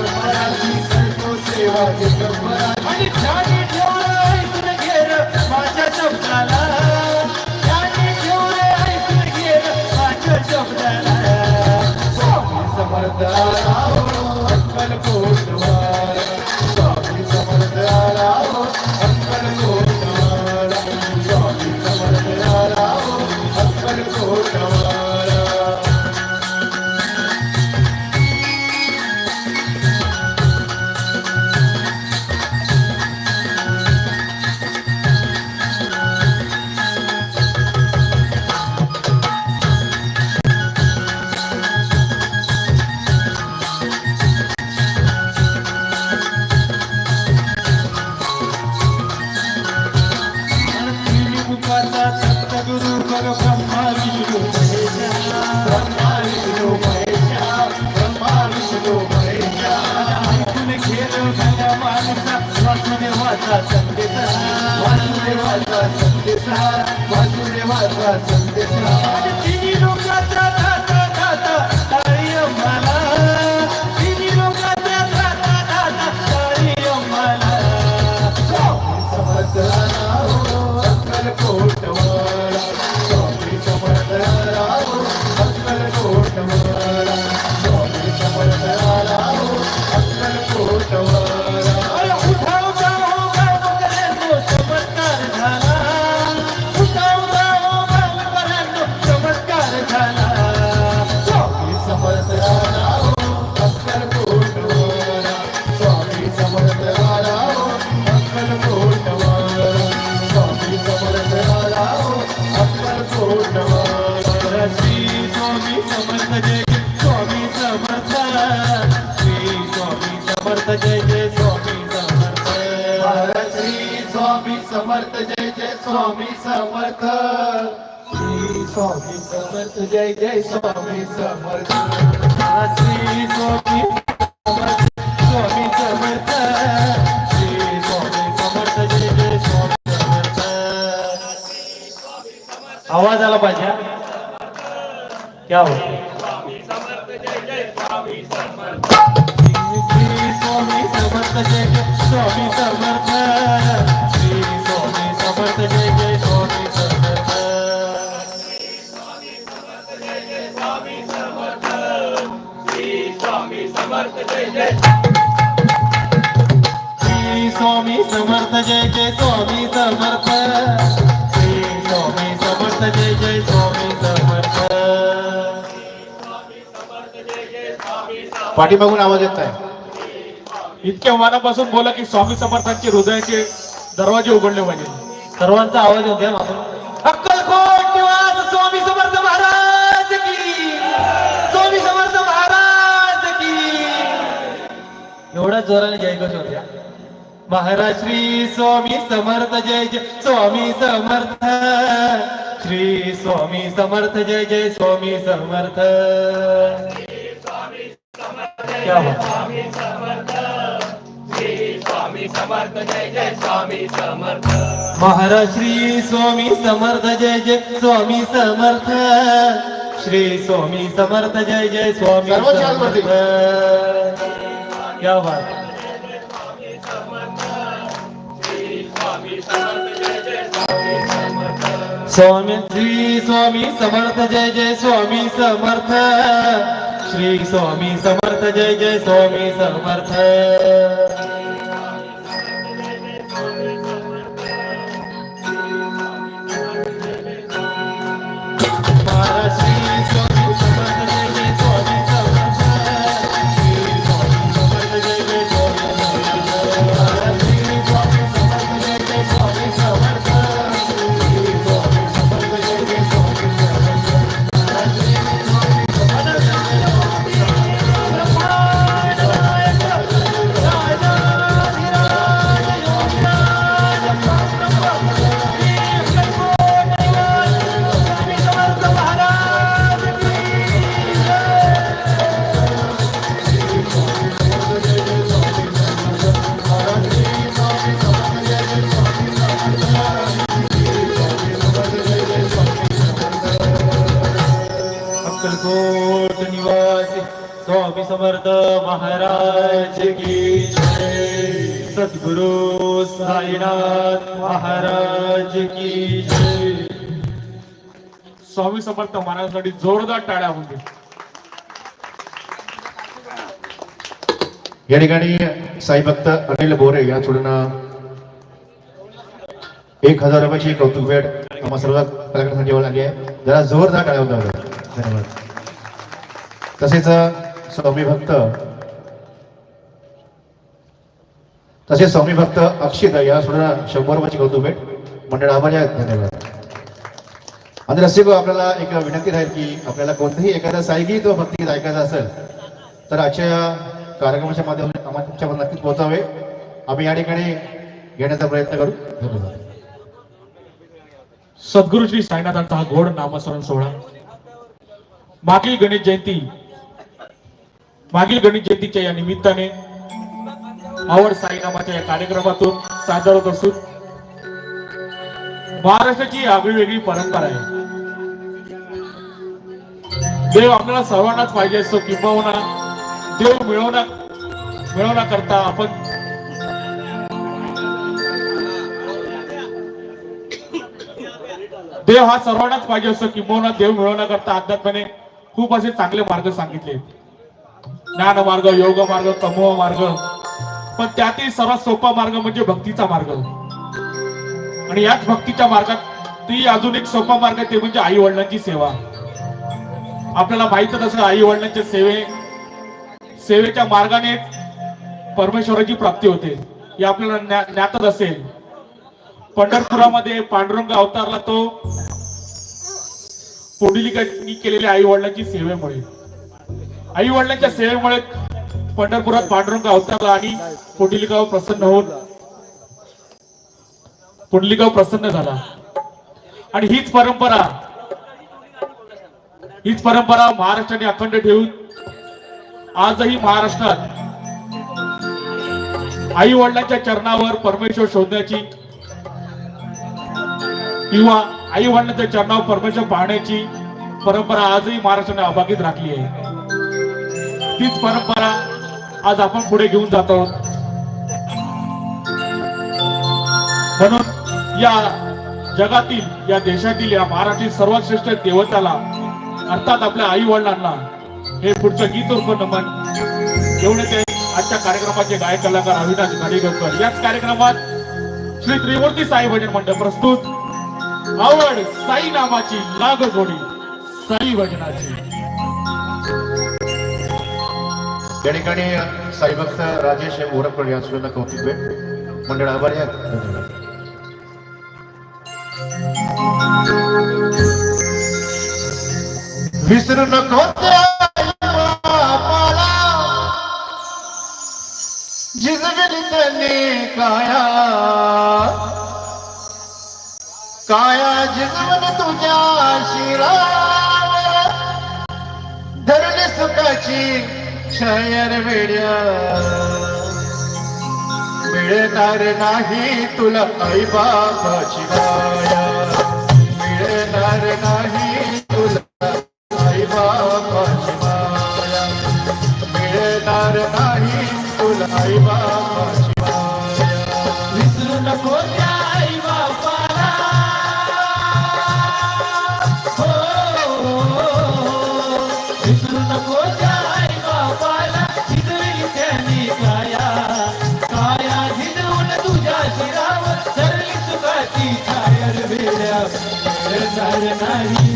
जगभराची करतो सेवा जगभराची आणि ध्यानी ठेवलं ऐकून घे माझ्या शब्दाला ध्यानी ठेवलं ऐकून माझ्या शब्दाला समर्थ वासुदेवाचा संदेश वासुदेवाचा संदेश वासुदेवाचा संदेश समर्थ जय जय स्वामी समर्थ. महाराज श्री स्वामी समर्थ जय जय स्वामी समर्थ. श्री स्वामी समर्थ जय जय स्वामी समर्थ. श्री स्वामी समर्थ स्वामी समर्थ. श्री स्वामी समर्थ जय जय स्वामी समर्थ. आवाज आला पाहिजे? क्या हो? जय स्वामी समर्थ श्री स्वामी समर्थ जय जय स्वामी समर्थ श्री स्वामी समर्थ जय जय स्वामी समर्थ श्री स्वामी समर्थ जय जय स्वामी समर्थ पाठीमागून आवाज़ येत आहे इतक्या मनापासून बोला की स्वामी समर्थांचे हृदयाचे दरवाजे उघडले पाहिजे. सर्वांचा आवाज येऊ द्या अक्कलकोट निवास स्वामी समर्थ महाराज की. स्वामी समर्थ महाराज की. एवढ्या जोराने जय घोष होत्या महाराज श्री स्वामी समर्थ जय जय स्वामी समर्थ. श्री स्वामी समर्थ जय जय स्वामी समर्थ. क्या बात महाराज श्री स्वामी समर्थ जय जय स्वामी समर्थ। श्री स्वामी समर्थ जय जय स्वामी. समर्थ। क्या बात। स्वामी श्री स्वामी समर्थ जय जय स्वामी समर्थ। श्री स्वामी समर्थ जय जय स्वामी समर्थ। महाराज की सद्गुरु साईनाथ महाराज की स्वामी समर्थ महाराजांसाठी जोरदार टाळ्या होते या ठिकाणी साई भक्त अनिल बोरे या जोडून एक हजार रुपयाची कौतुक भेट आम्हा सर्व कलाकारांसाठी जेवण आली आहे. जरा जोरदार टाळ्या होता धन्यवाद. तसेच स्वामी भक्त तसेच स्वामी भक्त अक्षित या सोडा शंभर रुपयाची कौतुक भेट. मंडळ आभारी आहेत. धन्यवाद. आणि रसिक आपल्याला एक विनंती राहील की आपल्याला कोणतंही एखादा साईगीत व भक्तिगीत ऐकायचं असेल तर आजच्या कार्यक्रमाच्या माध्यमातून आम्हाला तुमच्यावर नक्कीच पोहोचावे. आम्ही या ठिकाणी घेण्याचा प्रयत्न करू. धन्यवाद. सद्गुरु श्री साईनाथांचा हा गोड नामस्मरण सोहळा. मागील गणेश जयंती मागील गणेश जयंतीच्या या निमित्ताने आवड साईनामाच्या या कार्यक्रमातून सादर होत असून महाराष्ट्राची आगळी वेगळी परंपरा आहे. देव आपल्याला सर्वांनाच पाहिजे असतो किंबहुना देव मिळवण्या मिळवण्याकरता आपण देव हा सर्वांनाच पाहिजे असतो किंबहुना देव मिळवण्याकरता अध्यात्माने खूप असे चांगले मार्ग सांगितले. ज्ञान मार्ग योग मार्ग तमोह मार्ग पण त्यातील सर्वात सोपा मार्ग म्हणजे भक्तीचा मार्ग. आणि याच भक्तीच्या मार्गात ती अजून एक सोपा मार्ग आहे, ते म्हणजे आई वडिलांची सेवा. आपल्याला माहितच असं आई वडिलांच्या सेवे सेवेच्या मार्गाने परमेश्वराची प्राप्ती होते हे आपल्याला ज्ञातच असेल. पंढरपुरामध्ये पांडुरंग अवतारला तो पुंडलिकांनी केलेल्या आई वडिलांची सेवेमुळे. आई वडिलांच्या सेवेमुळे पंढरपुरात पांडुरंग अवतारला आणि पुंडलिकाव प्रसन्न होऊन पुंडलिकाव प्रसन्न झाला. आणि हीच परंपरा हीच परंपरा महाराष्ट्राने अखंड ठेवून आजही महाराष्ट्रात आई वडिलांच्या चरणावर परमेश्वर शोधण्याची किंवा आई वडिलांच्या चरणावर परमेश्वर पाहण्याची परंपरा आजही महाराष्ट्राने अभागीत राखली आहे. तीच परंपरा आज आपण पुढे घेऊन जात. आहोत म्हणून या जगातील या देशातील या महाराष्ट्रीय सर्वात श्रेष्ठ देवताला अर्थात आपल्या आई वडिलांना हे पुढचं गीत उर्फ नमन एवढे ते आजच्या कार्यक्रमाचे गायक कलाकार अविनाश गाडीगकर याच कार्यक्रमात श्री त्रिमूर्ती साई भजन मंडळ प्रस्तुत आवड साई नामाची लाग गोडी साई भजनाची. या ठिकाणी साईभक्त राजेश ओरपकर या सुद्धा कौतुक भेट मंडळ आभारी आहेत. विसरू नको जिजगली त्याने काया. काया जिजवण तुझ्या शिरा धरली सुखाची शयर वेड्या. मिळणार नाही तुला आई बाबाची माया. मिळणार नाही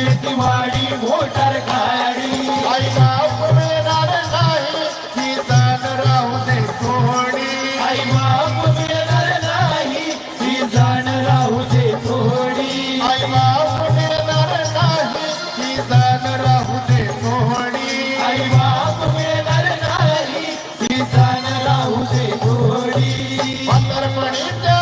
माडी शेतीवाडी मोटार गाडी. आई बाप मिळणार नाही जाण राहू दे कोणी. आई बाप मिळणार नाही जाण राहू दे थोडी आई बाप मिळणार नाही जाण राहू दे कोणी. आई बाप मिळणार नाही जाण राहू दे थोडी अंतरपणीच्या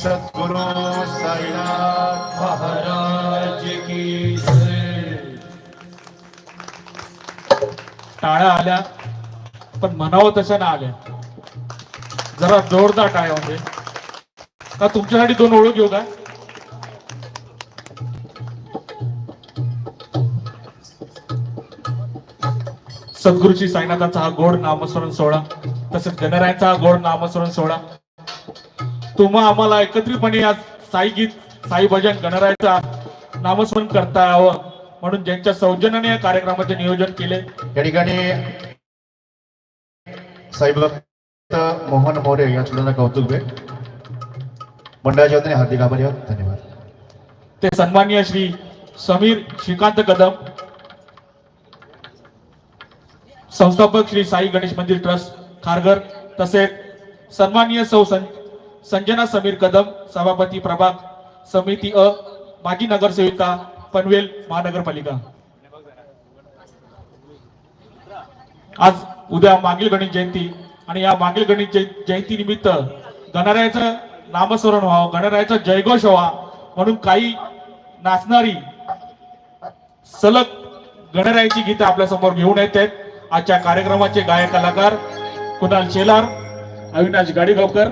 सद्गुरु साईनाथ महाराज की टाळ्या आल्या पण म्हणावं तशा ना आल्या. जरा जोरदार टाळ्या म्हणजे का तुमच्यासाठी दोन ओळख घेऊ का सद्गुरुची साईनाथांचा हा गोड नामस्मरण सोहळा तसेच गणरायांचा हा गोड नामस्मरण सोहळा तुम्हा आम्हाला एकत्रितपणे आज साई गीत साई भजन गणरायाचा नामस्मरण करता यावं म्हणून ज्यांच्या सौजन्याने या कार्यक्रमाचे नियोजन केले. या ठिकाणी साईभक्त मोहन मोरे या मुलांना कौतुक भेट. मंडळाच्या वतीने हार्दिक आभारी आहोत. धन्यवाद. ते सन्माननीय श्री समीर श्रीकांत कदम संस्थापक श्री साई गणेश मंदिर ट्रस्ट खारघर तसेच सन्माननीय सौ सं- संजना समीर कदम सभापती प्रभाग समिती अ माजी नगरसेविका पनवेल महानगरपालिका. आज उद्या मागील गणित जयंती आणि या मागील गणित जय- जयंती निमित्त गणरायाचं नामस्मरण व्हावं गणरायाचा जयघोष व्हा म्हणून काही नाचणारी सलग गणरायाची गीतं आपल्यासमोर घेऊन येत आहेत. आजच्या कार्यक्रमाचे गायक कलाकार कुणाल शेलार अविनाश गाडीगावकर